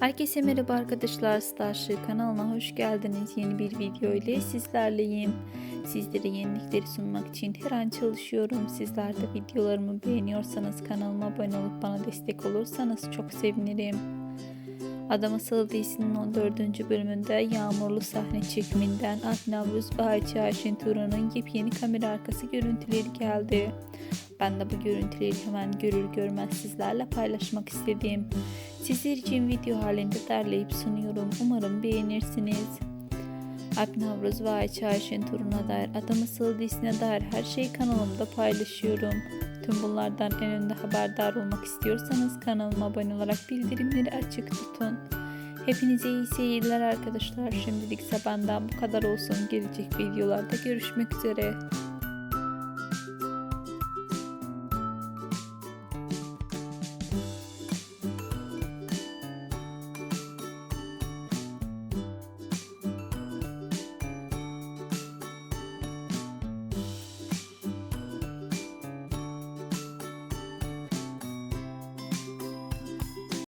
Herkese merhaba arkadaşlar Starship kanalına hoş geldiniz. Yeni bir video ile sizlerleyim. Sizlere yenilikleri sunmak için her an çalışıyorum. Sizler de videolarımı beğeniyorsanız kanalıma abone olup bana destek olursanız çok sevinirim. Adam Asıl dizisinin 14. bölümünde yağmurlu sahne çekiminden Adnan Navruz ve Ayça Ayşen Turan'ın yepyeni kamera arkası görüntüleri geldi. Ben de bu görüntüleri hemen görür görmez sizlerle paylaşmak istedim. Sizler için video halinde derleyip sunuyorum. Umarım beğenirsiniz. Alp Navruz ve Ayça Ayşen Turun'a dair Adam Asıl dizisine dair her şeyi kanalımda paylaşıyorum. Tüm bunlardan en önde haberdar olmak istiyorsanız kanalıma abone olarak bildirimleri açık tutun. Hepinize iyi seyirler arkadaşlar. Şimdilik ise benden bu kadar olsun. Gelecek videolarda görüşmek üzere.